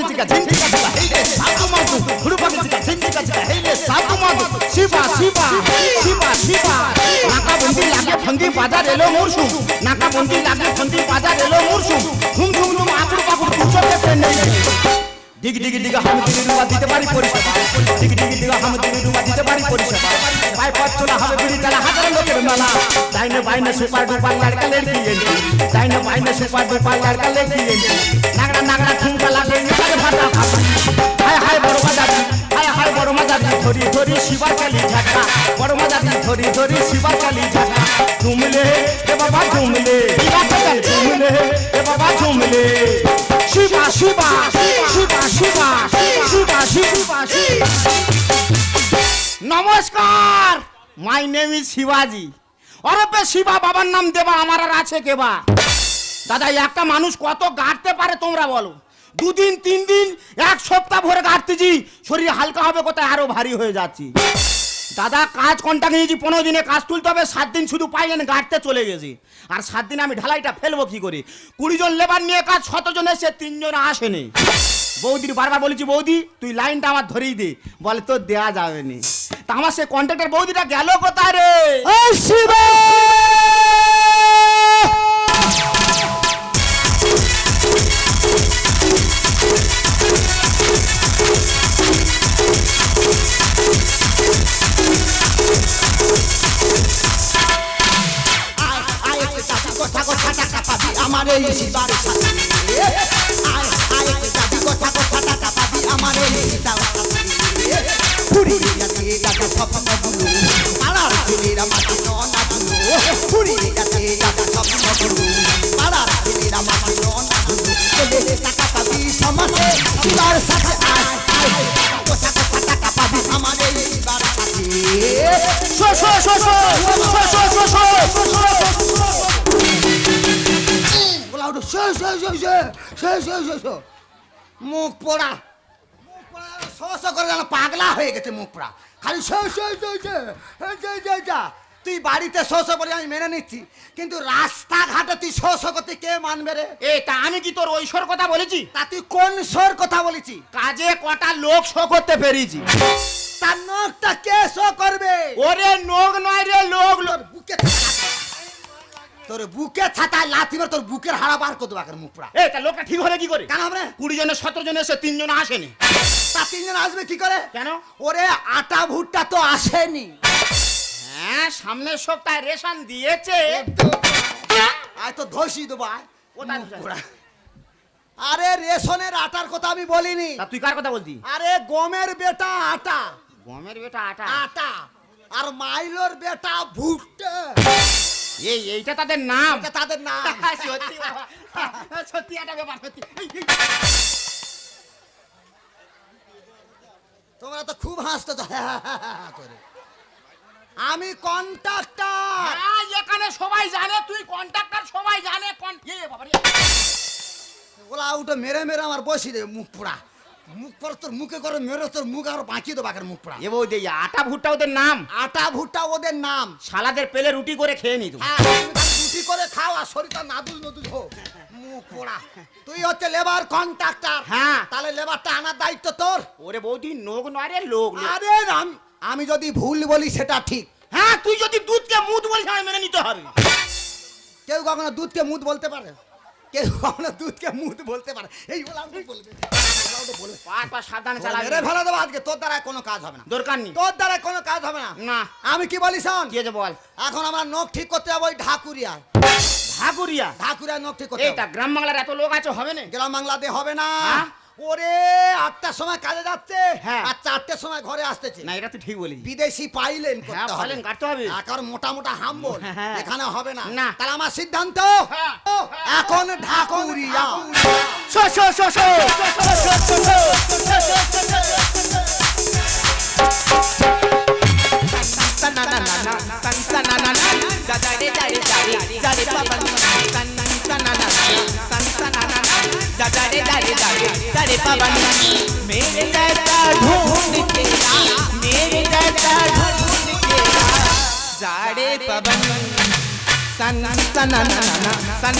ঝিকা ঝিনঝিকা ঝিকা হেইলে সাধু মাধু ঘুরু পাখি ঝিকা ঝিনঝিকা ঝিকা হেইলে সাধু মাধু নাকা বন্দি লাগে ফন্দি বাজার এলো মরশুম নাকা বন্দি ঘুম ঝুম ঝুম আকুর পাকুর উচ্চতে ডিগি ডিগি ডিগা হাম দিগি রুবা দিতে পারি পরিষেবা। ডিগি ডিগি ডিগা হাম দিগি রুবা দিতে পারি পরিষেবা। পাই পথ চলা হবে বিড়ি চালা হাজার লোকের মেলা। ডাইনে বাইনে সুপার ডুপার লড়কা লড়কি এন্ট্রি ডাইনে বাইনে সুপার ডুপার লড়কা লড়কি এন্ট্রি নাগড়া নাগড়া ঠুমকা লাগে নেতারে ফাটা ফাটা হায় হায় বড় বাজাবি হায় হায় বড় মাজাবি ধরি ধরি শিবার কালি ঝাঁকা। বড় মাজাবি ধরি ধরি শিবার কালি ঝাঁকা। ঝুমলে এ বাবা ঝুমলে। ঝুমলে এ বাবা ঝুমলে। নমস্কার মাই নেম ইজ শিবাজি। অরপে শিবা, বাবার নাম দেবা, আমার আর আছে কেবা দাদা, একটা মানুষ কত গাঁটতে পারে তোমরা বলো। দুদিন, তিন দিন, এক সপ্তাহ ভরে গাঁটতেছি, শরীর হালকা হবে কোথায়? আরও ভারী হয়ে যাচ্ছি। দাদা, কাজ কন্টাক্ট নিয়েছি পনেরো দিনে কাজ তুলতে হবে, সাত দিন শুধু পাইলেন গাঁটতে চলে গেছি। আর সাত দিন আমি ঢালাইটা ফেলব কি করে? কুড়ি জন লেবার নিয়ে কাজ শতজন এসে তিনজন আসেনি। বৌদির বারবার বলেছি, বৌদি, তুই লাইনটা আমার ধরেই দে। বলে, তোর দেয়া যাবে নি। তা আমার সে কন্ট্রাক্টর বৌদিটা গেল কোথায় রে? আমার এই শিবার সাথে আয় আয় যাবি কথা কথা টাকা পাবি আমার এই সাথে ফুরিয়ে যাচ্ছে যাচ্ছে স্বপ্নগুলো পাড়ার ছেলেরা মাটি ননা গুলো ফুরিয়ে যাচ্ছে যাচ্ছে স্বপ্নগুলো পাড়ার ছেলেরা মাটি ননা গুলো টাকা পাবি সমাজে শিবার সাথে আয়। মুখ পোড়া মুখ স স করে যেন পাগলা হয়ে গেছে মুখ পোড়া খালি যা তুই বাড়িতে শোষ করে আমি মেনে নিচ্ছি কিন্তু রাস্তাঘাটে তুই শোষ করতে কে মানবে রে এ তা আমি কি তোর ঐশ্বর কথা বলেছি তা তুই কোন সর কথা বলেছি কাজে কটা লোক শো করতে পেরেছি তার নখটা কে শো করবে ওরে নখ নয় রে লোক লোক বুকে তোর বুকে ছাতায় লাথি মার তোর বুকের হাড়া বার করে দেবো মুখ পোড়া এ তা লোকটা ঠিক হলে কি করে? কেন হবে? কুড়ি জনের সতেরো জন এসে তিনজন আসেনি। তা তিনজন আসবে কি করে? কেন? ওরে আটা ভুট্টা তো আসেনি। হ্যাঁ সামনের সপ্তাহে রেশন দিয়েছে। আয় তো ধসি দেবো আয়। কোথায় আরে রেশনের আটার কথা আমি বলিনি। তুই কার কথা বলতি? আরে গমের বেটা আটা। গমের বেটা আটা? আটা। আর মাইলোর বেটা ভুট্টা। এই এইটা তাদের নাম। এটা তাদের নাম। সত্যি বাবা। সত্যি একটা ব্যাপার সত্যি। এই, এই। তোমরা তো খুব হাসতে করে আমি কন্ট্রাক্টর। হ্যাঁ, এখানে সবাই জানে তুই কন্ট্রাক্টর সবাই জানে কন- এ বাবা রে। ওলা উঠে মেরে মেরে আমার বসি দে মুখ পোড়া। মুখ পর তোর মুখে করে মেরে তোর মুখ আর বাঁকিয়ে দেবো আগের মুখ পোড়া এ বৌদি আটা ভুট্টা ওদের নাম। আটা ভুট্টা ওদের নাম। শালাদের পেলে রুটি করে খেয়ে নিত হ্যাঁ, তুমি রুটি করে খাও আর শরীরটা নাদুল নদুল হো মুখ পোড়া। তুই হচ্ছে লেবার কন্ট্রাক্টর হ্যাঁ। তাহলে লেবারটা আনার দায়িত্ব তোর। ওরে বৌদি নোক নয় রে লোক লোক। আরে আমি আমি যদি ভুল বলি সেটা ঠিক। হ্যাঁ তুই যদি দুধকে মুদ বলিস আমি মেনে নিতে হবে। কেউ কখনো দুধকে মুদ বলতে পারে? কেউ কখনো দুধকে মুখ বলতে পারে? এই বলে আমি বলবে আমি কি বলি শোন? বল? এখন আমার নখ ঠিক করতে যাব ওই ঢাকুরিয়া। ঢাকুরিয়া? ঢাকুরিয়া নখ ঠিক করতে গ্রাম বাংলার এত লোক আছে হবে না? গ্রাম বাংলাতে হবে না। হ্যাঁ? ওরে আটটার সময় কাজে যাচ্ছে হ্যাঁ। আর চারটের সময় ঘরে আসতেছে না এটা তুই ঠিক বলিস বিদেশি পাইলেন হ্যাঁ, পাইলেন কাটতে হবে। এখন মোটা মোটা হাম্বল হ্যাঁ। এখানে হবে না না। তাহলে আমার সিদ্ধান্ত হ্যাঁ। এখন Dhakuria show show show show मेरे जैसा ढूंढ के मेरे जैसा ढूंढ के पवन, सन सन सन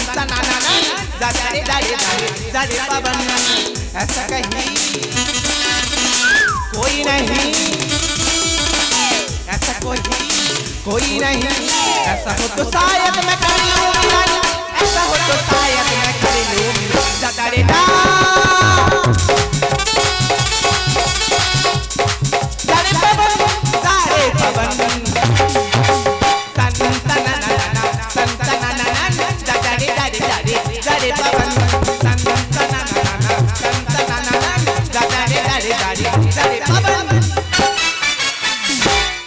सन पवन। ऐसा कहीं कोई नहीं, ऐसा कोई कोई नहीं। ऐसा हो तो शायद मैं कर ऐसा हो तो शायद मैं कर लूँ ज्यादा रे ना सारे पवन सारे पवन सन सन ना ना ना सन सन ना ना ना ज्यादा रे ज्यादा रे ज्यादा पवन सन सन ना ना ना सन सन ना ना ना ज्यादा रे ज्यादा रे ज्यादा पवन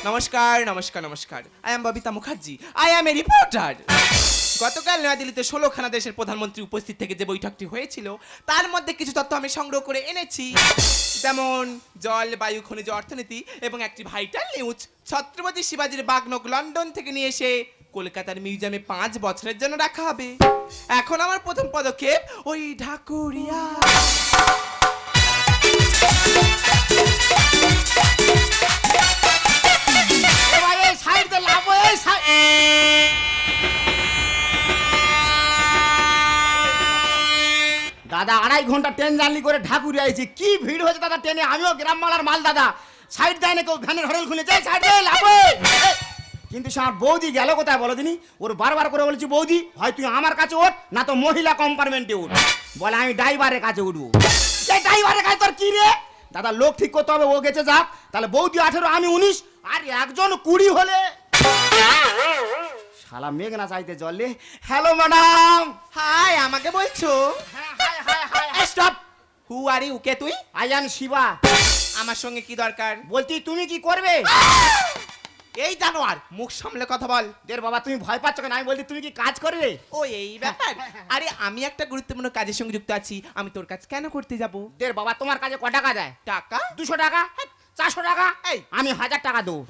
নমস্কার নমস্কার নমস্কার I am Babita Mukherjee I am a reporter গতকাল নয়াদিল্লিতে ষোলোখানা দেশের প্রধানমন্ত্রী উপস্থিত থেকে যে বৈঠকটি হয়েছিল, তার মধ্যে কিছু তথ্য আমি সংগ্রহ করে এনেছি। যেমন জল, বায়ু, খনিজ অর্থনীতি এবং একটি ভাইটাল নিউজ ছত্রপতি শিবাজির বাগনক লন্ডন থেকে নিয়ে এসে কলকাতার মিউজিয়ামে পাঁচ বছরের জন্য রাখা হবে। এখন আমার প্রথম পদক্ষেপ, ওই ঢাকুরিয়া। সাইড দাদা আড়াই ঘণ্টা ট্রেন জার্নি করে ঢাকুরিয়া আইছি। কি ভিড় হয়েছে দাদা ট্রেনে আমিও গ্রাম মালার মাল দাদা। সাইড দেয় না কেউ ভ্যানের হরেল খুলে। যায় সাইড দে লাভ কিন্তু সে আমার বৌদি গেল কোথায় বলো দিনি? ওর বারবার করে বলেছি বৌদি হয় তুই আমার কাছে ওঠ না তো মহিলা কম্পার্টমেন্টে উঠ বলে আমি ড্রাইভারের কাছে উঠবো। সেই ড্রাইভারের কাছে তোর কি রে? দাদা লোক ঠিক করতে হবে ও গেছে যাক। তাহলে বৌদি আঠেরো আমি উনিশ আর একজন কুড়ি হলে? শালা মেঘনা চাইতে জলে। হ্যালো ম্যাডাম হাই আমাকে বলছো? হ্যাঁ। স্টপ হু আর ইউ কে তুই? আই এম শিবা আমার সঙ্গে কি দরকার? বলতি তুমি কি করবে? এই জানোয়ার মুখ সামলে কথা বল। দের বাবা তুমি ভয় পাচ্ছ কেন? আমি বলছি তুমি কি কাজ করবে? ও এই ব্যাপার। আরে আমি একটা গুরুত্বপূর্ণ কাজের সঙ্গে যুক্ত আছি। আমি তোর কাজ কেন করতে যাব? দের বাবা তোমার কাছে ক টাকা দেয় টাকা? দুশো টাকা? চারশো টাকা? এই। আমি হাজার টাকা দেবো।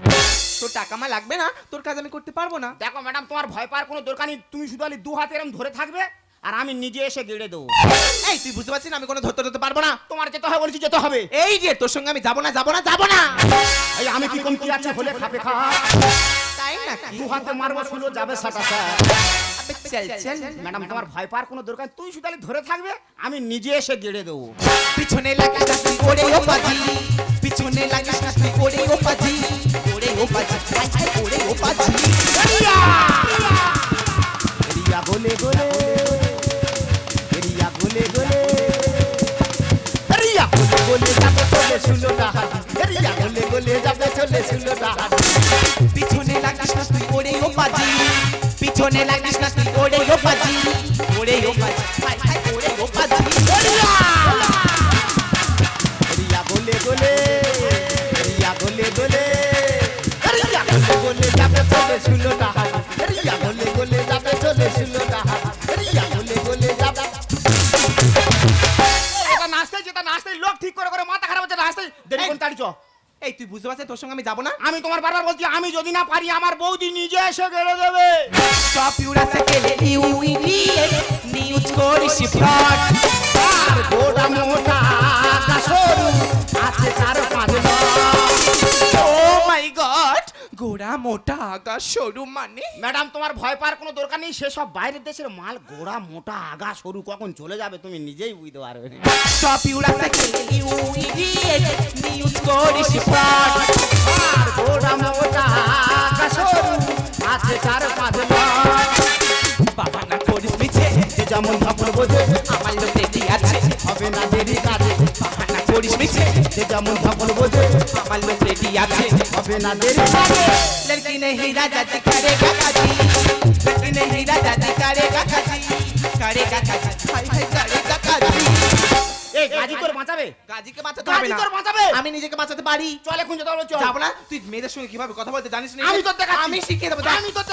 তোর টাকা আমার লাগবে না। তোর কাজ আমি করতে পারব না। দেখো ম্যাডাম তোমার ভয় পাওয়ার কোনো দরকার নেই। তুমি শুধু খালি দু হাতে এরকম ধরে থাকবে। আর আমি নিজে এসে গেড়ে দেবো। এই তুই বুঝতে পারছিস না আমি কোনো ধরতে ধরতে পারব না? তোমার যেতে হবে বলছি যেতে হবে। এই যে তোর সঙ্গে আমি যাব না যাব না যাব না। এই আমি কি কমতি আছে হলে খাপে খা। তাই নাকি? দু হাতে মারবো শুলো যাবে সাটা চল চল ম্যাডাম তোমার ভয় পাওয়ার কোনো দরকার তুই শুধু ধরে থাকবে আমি নিজে এসে গেড়ে দেবো। পিছনে না তুই ওরে ও পাজি। পিছনে না তুই ওরে ও পাজি। ওরে ও পাজি ওরে ও পাজি। গোলে গোলে। চলে শুলো ডাহাডি রিয়া গলে গোলে যাবে, চলে শুলো ডাহাডি পিছনে লাগিস না তুই, ওরে ও পাজি। পিছনে লাগিস না তুই, ওরে ও পাজি। ওরে ও পাজি। ওরে ও আমি তোমার বারবার বলছি আমি যদি না পারি আমার বৌদি নিজে এসে গেলে দেবে। সব ইউরা সেকেলে ইউ ইডিয়েট নিউজ করিস ফ্রড। আর মোটা আগা সরু মানে? ম্যাডাম তোমার ভয় পাওয়ার কোনো দরকার নেই সেসব বাইরের দেশের মাল গোড়া মোটা আগা সরু কখন চলে যাবে তুমি নিজেই বুঝতে পারবে। সব ইউরা ইউ ইডিয়েট নিউজ করিস ফ্রড আর গোড়া মোটা আগা সরু আছে চার পাঁচ বাবা না করিস মিছে। যে যেমন ঠাকুর বোঝে আমার লোক রেডি আছে? হবে না দেরি কাজে। করিস মিছে যে যেমন আমার লোক রেডি আছে হবে না দেরি লড়কি লড়কি হাই হাই আমি নিজেকে বাঁচাতে পারি চলে এখন চল যাব না তুই মেয়েদের সঙ্গে কীভাবে কথা বলতে জানিস না আমি তোর আমি শিখিয়ে দেবো আমি তোর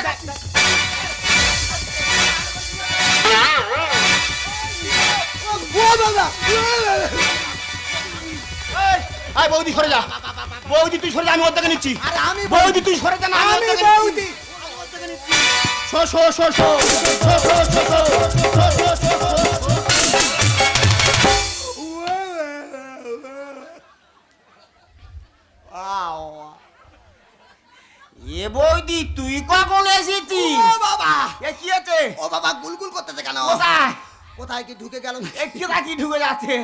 আয় বৌদি সরে যা বৌদি তুই সরে যা আমি ওর থেকে নিচ্ছি বৌদি তুই সরে যা না আমি বৌদি শো show show show show show show show show show show শো এ বৌদি তুই কখন এসেছিস ও বাবা এ কি হচ্ছে ও বাবা গুলগুল করতেছে কেন কোথায় কোথায় কি ঢুকে গেল এ কি ঢুকে যাচ্ছে।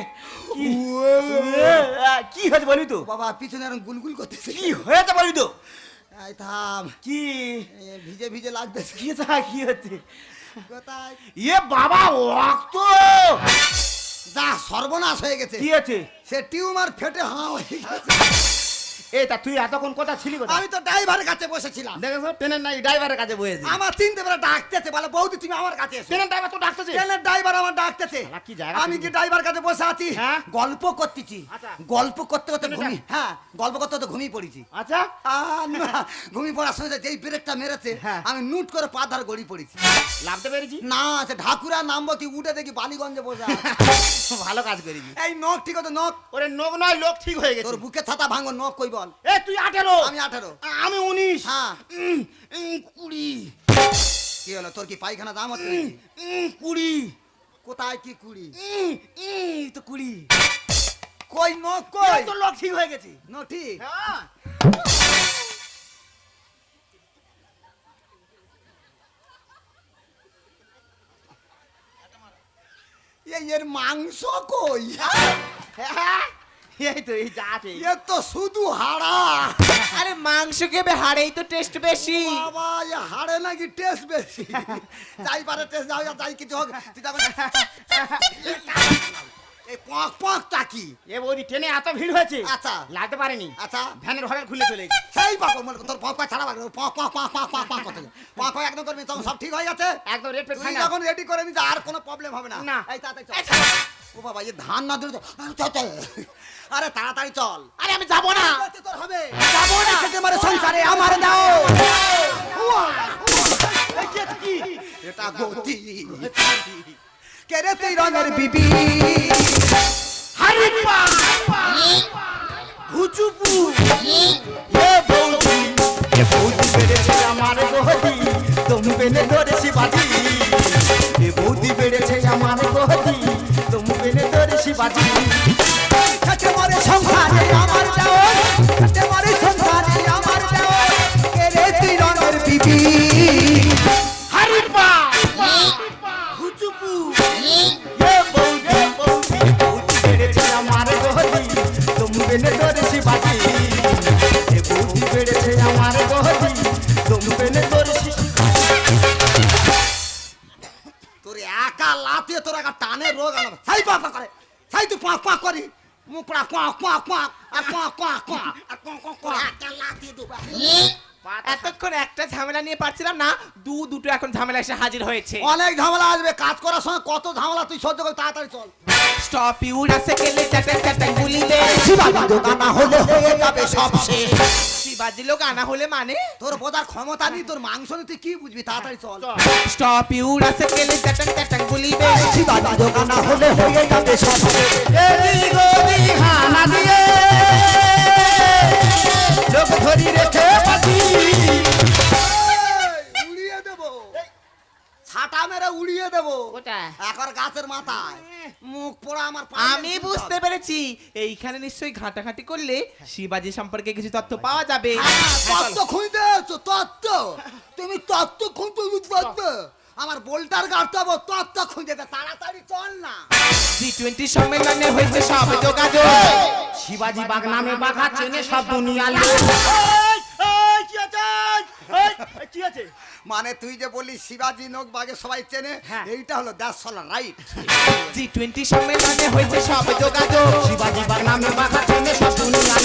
কি হয়েছে বলি তো? বাবা পিছনে এরকম গুলগুল করতেছে। কি হয়েছে বলি তো? থাম। কি? ভিজে ভিজে লাগতেছে। কি কি হচ্ছে? কোথায়? এ বাবা রক্ত! যা সর্বনাশ হয়ে গেছে। কি হচ্ছে? সে টিউমার ফেটে হাঁ হয়ে গেছে। এ তা তুই এতক্ষণ কোথা ছিলি আমি তো ড্রাইভারের কাছে বসেছিলাম। দেখেছ ট্রেনের নাই ড্রাইভারের কাছে বসেছি। আমার তিনটে বেলা ডাকতেছে বলে বৌদি তুমি আমার কাছে এসো। ট্রেনের ড্রাইভার তো ডাকতেছে। ট্রেনের ড্রাইভার আমার ডাকতেছে। কি জায়গা আমি? কি ড্রাইভার কাছে বসে আছি? হ্যাঁ? গল্প করতেছি। আচ্ছা। গল্প করতে করতে ঘুমি হ্যাঁ গল্প করতে করতে ঘুমিয়ে পড়েছি। আচ্ছা? ঘুমিয়ে পড়ার সময় যেই ব্রেকটা মেরেছে হ্যাঁ। আমি নুট করে পা ধার গড়ি পড়েছি। লাভতে পেরেছি? না সে ঢাকুরা নামবো কি উঠে দেখি বালিগঞ্জে বসে। ভালো কাজ করেছি। এই নখ ঠিক আছে নখ। ওরে নোক নয় লোক ঠিক হয়ে গেছে। তোর বুকে ছাতা ভাঙো নখ কই বল। এ তুই আঠেরো। আমি আঠারো। আমি উনিশ। হ্যাঁ। কুড়ি। কি হলো তোর কি পায়খানা দাম হচ্ছে কুড়ি। কোথায় কি কুড়ি? তো কুড়ি। কই নখ কই? তোর লোক ঠিক হয়ে গেছে। ন ঠিক। হ্যাঁ। এর মাংস কই? হ্যাঁ, এই তো এই যা আছে। এ তো শুধু হাড়া। আরে মাংস খেবে হাড়েই তো টেস্ট বেশি। বাবা এ হাড়ে নাকি টেস্ট বেশি? যাই পারে টেস্ট যাও যাই কিছু হোক তুই এই পক পক টাকি এ বৌদি ট্রেনে এত ভিড় হয়েছে। আচ্ছা। লাগতে পারেনি। আচ্ছা। ভ্যানের ঘরে খুলে চলে গেছে। সেই পাক মনে তোর পক পক ছাড়া পক পক পক পক পক পক করতে পক পক একদম করবি তখন সব ঠিক হয়ে গেছে। একদম রেড পেট তুই যখন রেডি করে নিস আর কোনো প্রবলেম হবে না। না। এই চল। ও বাবা এই ধান না দিলে আরে তাড়াতাড়ি চল। আরে আমি যাব না। করতে তোর হবে। যাব না। খেতে মারে সংসারে আমার দাও। এটা গতি। কে রে তুই রঙের বিবি? হারিপা হুচুপু এ বৌদি এ বৌদি বেড়েছে আমার গহদি তুমি বেনে ধরেছি বাজি। এ বৌদি বেড়েছে আমার গহদি তুমি বেনে ধরেছি বাজি। মুখ পড়া কোয়া কোয়া কোয়া আর কোয়া কোয়া কোয়া আর কোয়া কোয়া কোয়া একা লাতে দেবা এতক্ষণ একটা ঝামেলা নিয়ে পারছিলাম না দু দুটো এখন ঝামেলা এসে হাজির হয়েছে অনেক ঝামেলা আসবে কাজ করার সময় কত ঝামেলা তুই সহ্য করে তাড়াতাড়ি চল স্টপ ইউ রাসে কেলে চাটাং চাটাং গুলিলে শিবাজি দোকানা হলে হয়ে যাবে সব শেষ শিবাজি লোক আনা হলে মানে তোর বোঝার ক্ষমতা নেই তোর মাংস নেই তুই কি বুঝবি তাড়াতাড়ি চল স্টপ ইউ রাসে কেলে চাটাং চাটাং গুলিবে শিবাজি দোকানা হলে হয়ে যাবে সব শেষ এদিক ওদিক হানা দিয়ে লোক ধরি রেখে বাজি উড়িয়ে দেবো। ছাটা মেরে উড়িয়ে দেবো। এখন গাছের মাথায়। মুখ পোড়া আমার আমি বুঝতে পেরেছি। এইখানে নিশ্চয়ই ঘাটাঘাটি করলে শিবাজি সম্পর্কে কিছু তথ্য পাওয়া যাবে। হ্যাঁ, তত্ত্ব খুঁজতে তত্ত্ব তুমি তত্ত্ব খুঁজতে তত্ত্ব আমার বোল্টার গাড়তে হব তত্ত্ব খুঁজে দে তাড়াতাড়ি চল না। জি টোয়েন্টি সম্মেলনে হয়েছে সব যোগাযোগ। শিবাজি বাগ নামে বাঘা চেনে সব দুনিয়া কি আছে মানে তুই যে বললি শিবাজি নোক বাগে সবাই চেনে। এইটা হলো দ্যাস হলো রাইট জি টোয়েন্টি সম্মেলনে হয়েছে সব যোগাযোগ। শিবাজি বাগ নামে বাঘা চেনে সব দুনিয়া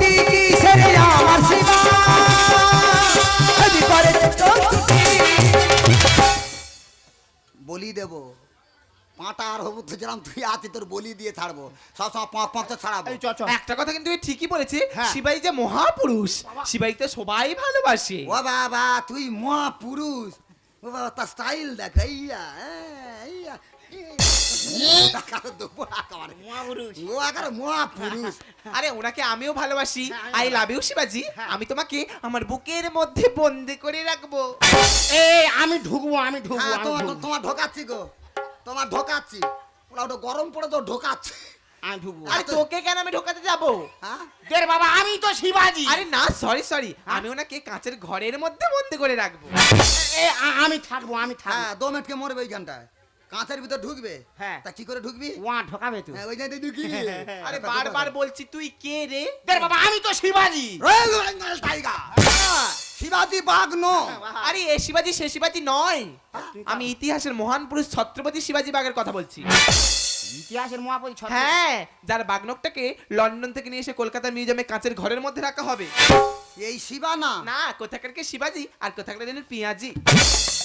কি সেরে আমার শিবা? করে বলি দেব। পাঁটা আর হবু তো যেরকম তুই আছি তোর বলি দিয়ে ছাড়বো। সব সময় পাঁক পাঁক তো ছাড়াবো। এই চ চ। একটা কথা কিন্তু তুই ঠিকই বলেছিস হ্যাঁ। শিবাজি যে মহাপুরুষ শিবাই তো সবাই ভালোবাসে। ও বাবা তুই মহাপুরুষ। ও বাবা তার স্টাইল দেখ ইয়া ইয়া ও আকার মহা পুরুষ আরে ওনাকে আমিও ভালোবাসি। আই লাভ ইউ শিবাজি। আমি তোমাকে আমার বুকের মধ্যে বন্দি করে রাখব। এই আমি ঢুকবো আমি ঢুকবো হ্যাঁ তোমার তোমার ঢোকাচ্ছি গো। তোমার ঢোকাচ্ছি। ওরা ওটা গরম পড়ে তো ঢোকাচ্ছে। আমি ঢুকবো। আরে তোকে কেন আমি ঢোকাতে যাব? হ্যাঁ? বাবা আমি তো শিবাজি। আরে না সরি সরি আমি ওনাকে কাঁচের ঘরের মধ্যে বন্দি করে রাখব। আমি থাকব আমি থাকব। হ্যাঁ দো মিনিটকে মরবে ওইখানটায়। কাঁচের ভিতর ঢুকবে? হ্যাঁ। তা কি করে ঢুকবি? ওয়া ঢোকাবে তুই হ্যাঁ, ওই জায়গায় ঢুকি। আরে বারবার বলছি তুই কে রে? দের বাবা আমি তো শিবাজি। Royal Bengal tiger. শিবাজি বাঘ নো আরে এ শিবাজি সে শিবাজি নয়। আমি ইতিহাসের মহান পুরুষ ছত্রপতি শিবাজি বাগের কথা বলছি। ইতিহাসের মহাপতি ছত্র- হ্যাঁ যার বাগনকটাকে লন্ডন থেকে নিয়ে এসে কলকাতা মিউজিয়ামে কাঁচের ঘরের মধ্যে রাখা হবে। এই শিবা না না কোথাকার কে শিবাজি আর কোথাকার দিনের পিঁয়াজি।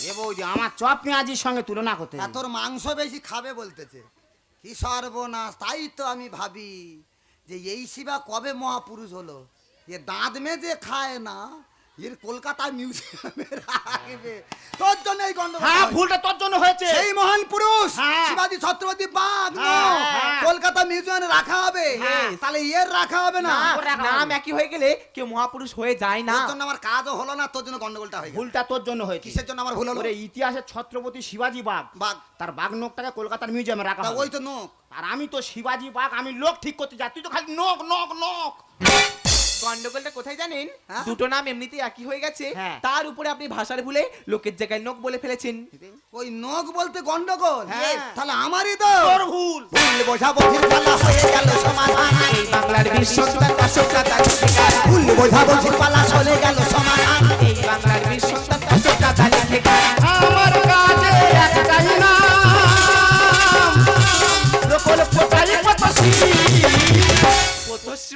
এ বৌদি আমার চপ পেঁয়াজির সঙ্গে তুলনা করতে আর তোর মাংস বেশি খাবে বলতেছে। কি সর্বনাশ তাই তো আমি ভাবি যে এই শিবা কবে মহাপুরুষ হলো? যে দাঁত মেজে খায় না এর কলকাতা মিউজিয়ামে রাখবে তোর জন্য এই গন্ডগোল হ্যাঁ ভুলটা তোর জন্য হয়েছে। সেই মহান পুরুষ হ্যাঁ। শিবাজি ছত্রপতি বাঘ। হ্যাঁ, হ্যাঁ। কলকাতা মিউজিয়ামে রাখা হবে। হ্যাঁ। তাহলে এর রাখা হবে না। নাম একই হয়ে গেলে কেউ মহাপুরুষ হয়ে যায় না। তোর জন্য আমার কাজও হলো না তোর জন্য গন্ডগোলটা হয়ে ভুলটা তোর জন্য হয়েছে। কিসের জন্য আমার ভুল হলো? ওরে ইতিহাসের ছত্রপতি শিবাজি বাঘ। বাঘ। তার বাঘ নোকটাকে কলকাতার মিউজিয়ামে রাখা ওই তো নোক আর আমি তো শিবাজি বাঘ আমি লোক ঠিক করতে যাই। তুই তো খালি নখ নখ নখ। গন্ডগোলটা কোথায় জানেন? হ্যাঁ? দুটো নাম এমনিতেই একই হয়ে গেছে। হ্যাঁ। তার উপরে আপনি ভাষার ভুলে লোকের জায়গায় নোক বলে ফেলেছেন। ওই নোক বলতে গন্ডগোল? হ্যাঁ। তাহলে আমারই তো। তোর ভুল। ভুল বোঝাবুঝির পালা হয়ে গেল সমাধান। এই বাংলার তার ঠিকানা। ভুল বোঝাবুঝির পালা চলে গেল সমাধান। এই বাংলার বীর সন্তান অশোকা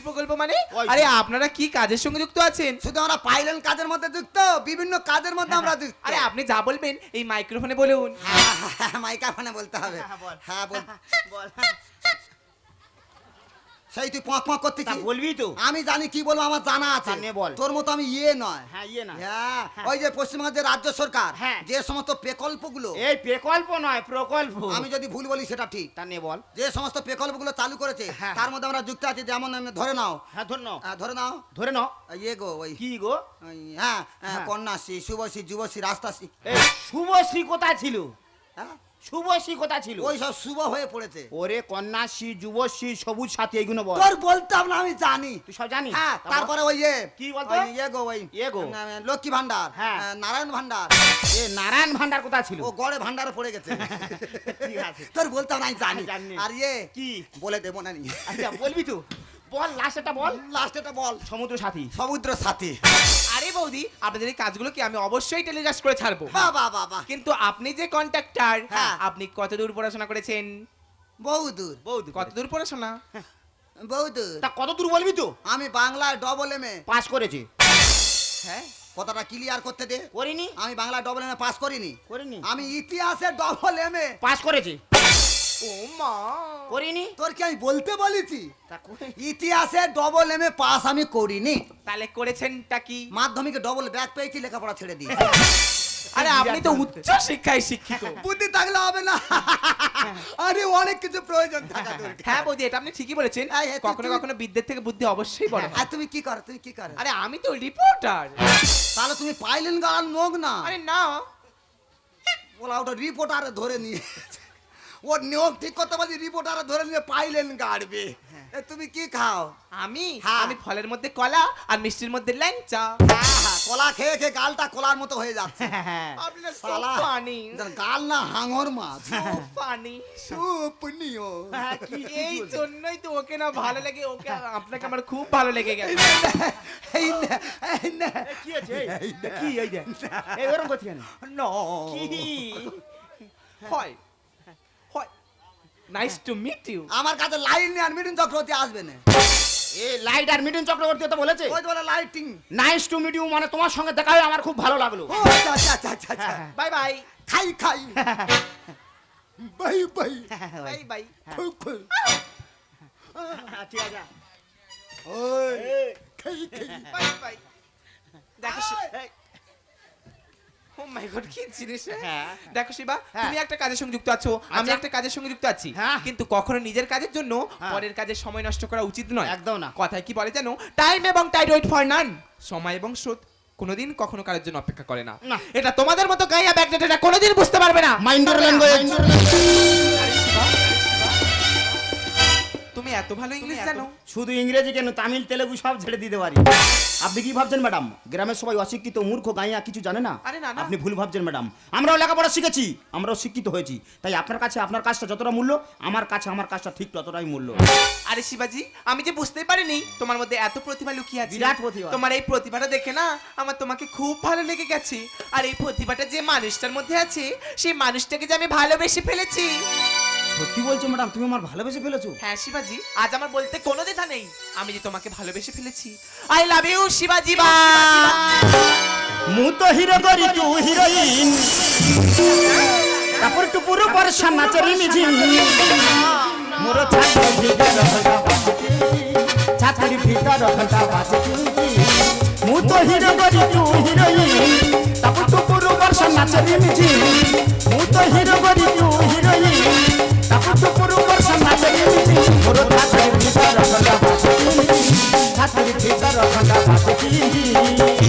প্রকল্প মানে? আরে আপনারা কি কাজের সঙ্গে যুক্ত আছেন? শুধু আমরা পাইলন কাজের মধ্যে যুক্ত বিভিন্ন কাজের মধ্যে আমরা যুক্ত। আরে আপনি যা বলবেন এই মাইক্রোফোনে বলুন। মাইক্রোফোনে বলতে হবে। হ্যাঁ, বল। হ্যাঁ বল। বল। সেই তুই পাঁক পাঁক করতে বলবি তো। আমি জানি কি বলব আমার জানা আছে। নে বল। তোর মতো আমি ইয়ে নয়। হ্যাঁ ইয়ে না হ্যাঁ, ওই যে পশ্চিমবঙ্গের রাজ্য সরকার হ্যাঁ। যে সমস্ত প্রকল্পগুলো। এই প্রকল্প নয় প্রকল্প। আমি যদি ভুল বলি সেটা ঠিক। তা নে বল। যে সমস্ত প্রকল্পগুলো চালু করেছে হ্যাঁ। তার মধ্যে আমরা যুক্ত আছি যেমন আমি ধরে নাও। হ্যাঁ ধর নাও। আহ, ধরে নাও। ধরে নাও। ইয়ে গো ওই কি গো? হ্যাঁ হ্যাঁ, হ্যাঁ। কন্যাশ্রী শুভশ্রী যুবশ্রী রাস্তাশ্রী শুভশ্রী কোথায় ছিল? হ্যাঁ? শুভশ্রী কোথায় ছিল। ওই সব শুভ হয়ে পড়েছে। ওরে কন্যাশ্রী যুবশ্রী সবুজ সাথী এইগুলো বল। তোর বলতাম না আমি জানি। তুই সব জানিস? হ্যাঁ তারপরে ওই যে কি বলতো? ওই ইয়ে গো ওই ইয়ে গো? লক্ষ্মী ভান্ডার হ্যাঁ। নারায়ণ ভান্ডার এ নারায়ণ ভান্ডার কোথায় ছিল? ও গড়ে ভান্ডারে পড়ে গেছে। ঠিক আছে। তোর বলতাম না আমি জানি। জানি। আর ইয়ে কি? বলে দেবো না নি। আচ্ছা বলবি তো। বল লাস্টটা বল। লাস্টেটা বল। সমুদ্র সাথী সমুদ্র সাথী আরে বৌদি আপনাদের এই কাজগুলো কি আমি অবশ্যই টেলিকাস্ট করে ছাড়বো? বাবা বাবা কিন্তু আপনি যে কন্ট্রাক্টর হ্যাঁ। আপনি কতদূর পড়াশোনা করেছেন? বহুদূর। বৌদি কতদূর পড়াশোনা? বহুদূর। তা কত দূর বলবি তো? আমি বাংলায় ডবল এম এ পাস করেছে। হ্যাঁ? কথাটা ক্লিয়ার করতে দে। করিনি। আমি Bangla double M A pass করিনি। করিনি। আমি ইতিহাসে ডবল এম এ পাস করেছে। ও মা করিনি। তোর কি আমি বলতে বলেছি? ইতিহাসে ডবল এম এ পাস আমি করিনি। তাহলে করেছেনটা কি? মাধ্যমিকে ডবল ব্যাক পেয়েছি লেখাপড়া ছেড়ে দিই আরে আপনি তো উচ্চ শিক্ষায় শিক্ষিত। বুদ্ধি থাকলে হবে না। আরে অনেক কিছু প্রয়োজন থাকা দরকার। হ্যাঁ বৌদি এটা আপনি ঠিকই বলেছেন। কখনো কখনো বিদ্যের থেকে বুদ্ধি অবশ্যই বড় আর তুমি কি করো তুমি কি করো? আরে আমি তো রিপোর্টার তাহলে তুমি পাইলেন গাড়ার নোক না? আরে না। বলা ওটা রিপোর্টারে ধরে নিয়ে ও নিয়োগ ঠিক করতে পারছি রিপোর্টারে ধরে নিয়ে পাইলেন গাড়বে। তুমি কি খাও? আমি? হ্যাঁ। আমি ফলের মধ্যে কলা আর মিষ্টির মধ্যে ল্যাংচা। হ্যাঁ, কলা খেয়ে খেয়ে গালটা কলার মতো হয়ে যাচ্ছে। হ্যাঁ না পানি। গাল না হাঙর মাছ পানি। সুপনিও হ্যাঁ, এই জন্যই তো ওকে না ভালো লাগে ওকে আপনাকে আমার খুব ভালো লেগে গেছে। এই নে, এই নে। কি আছে? কি এই দেখ এই ওরকম কেন? No. কি? হয় হয়। নাইস টু মিট ইউ আমার কাছে লাইন নেই আর মিঠুন চক্রবর্তী আসবে না। এ লাইট আর মিঠুন চক্রবর্তী তো বলেছে। ওই বলে lighting nice to meet you মানে তোমার সঙ্গে দেখা হয়ে আমার খুব ভালো লাগল। ও আচ্ছা আচ্ছা আচ্ছা আচ্ছা আচ্ছা। Bye bye. খাই খাই। Bye by. বাই। বাই খুব খুব ঠিক আছে। ওই। খাই খাই। Bye bye. দেখো ও মাই গড কি জিনিস হ্যাঁ। দেখো শিবা হ্যাঁ। তুমি একটা কাজের সঙ্গে যুক্ত আছো আমি আচ্ছা। একটা কাজের সঙ্গে যুক্ত আছি হ্যাঁ। কিন্তু কখনো নিজের কাজের জন্য হ্যাঁ। পরের সময় নষ্ট করা উচিত নয় একদম না। কথায় কি বলে জানো টাইম এবং টাইড ওয়েট ফর নান সময় এবং স্রোত কোনোদিন কখনো কারোর জন্য অপেক্ষা করে না। এটা তোমাদের মতো গাইয়া ব্যাকডেট এটা কোনোদিন বুঝতে পারবে না মাইন্ডের ল্যাঙ্গুয়েজ তুমি এত ভালো ইংলিশ জানো? শুধু ইংরেজি কেন? তামিল তেলেগু সব ছেড়ে দিতে পারি। আপনি কি ভাবছেন ম্যাডাম? গ্রামের সবাই অশিক্ষিত মূর্খ গাইয়া কিছু জানে না? আরে না, না। আপনি ভুল ভাবছেন ম্যাডাম। আমরাও লেখাপড়া শিখেছি আমরাও শিক্ষিত হয়েছি। তাই আপনার কাছে আপনার কাজটা যতটা মূল্য আমার কাছে আমার কাজটা ঠিক ততটাই মূল্য। আরে শিবাজি আমি যে বুঝতে পারিনি তোমার মধ্যে এত প্রতিভা লুকিয়ে আছে। বিরাট প্রতিভা। তোমার এই প্রতিভাটা দেখে না আমার তোমাকে খুব ভালো লেগে গেছে। আর এই প্রতিভাটা যে মানুষটার মধ্যে আছে সেই মানুষটাকে যে আমি ভালোবেসে ফেলেছি। সত্যি বলছো ম্যাডাম তুমি আমার ভালোবেসে ফেলেছো? হ্যাঁ শিবাজি আজ আমার বলতে কোনো দ্বিধা নেই। আমি যে তোমাকে ভালোবেসে ফেলেছি। আই লাভ ইউ শিবাজি বা মু তো হিরো করি তু হিরোইন। তারপর তু পুরো পরশা নাচরি মিজি। মোর ছাত্র ভিতর ছাত্র ভিতর ঘণ্টা বাজে মু তো হিরো করি তু হিরোইন। তারপর তু পুরো পরশা নাচরি মিজি। মু তো হিরো করি তু হিরোইন। Thank you.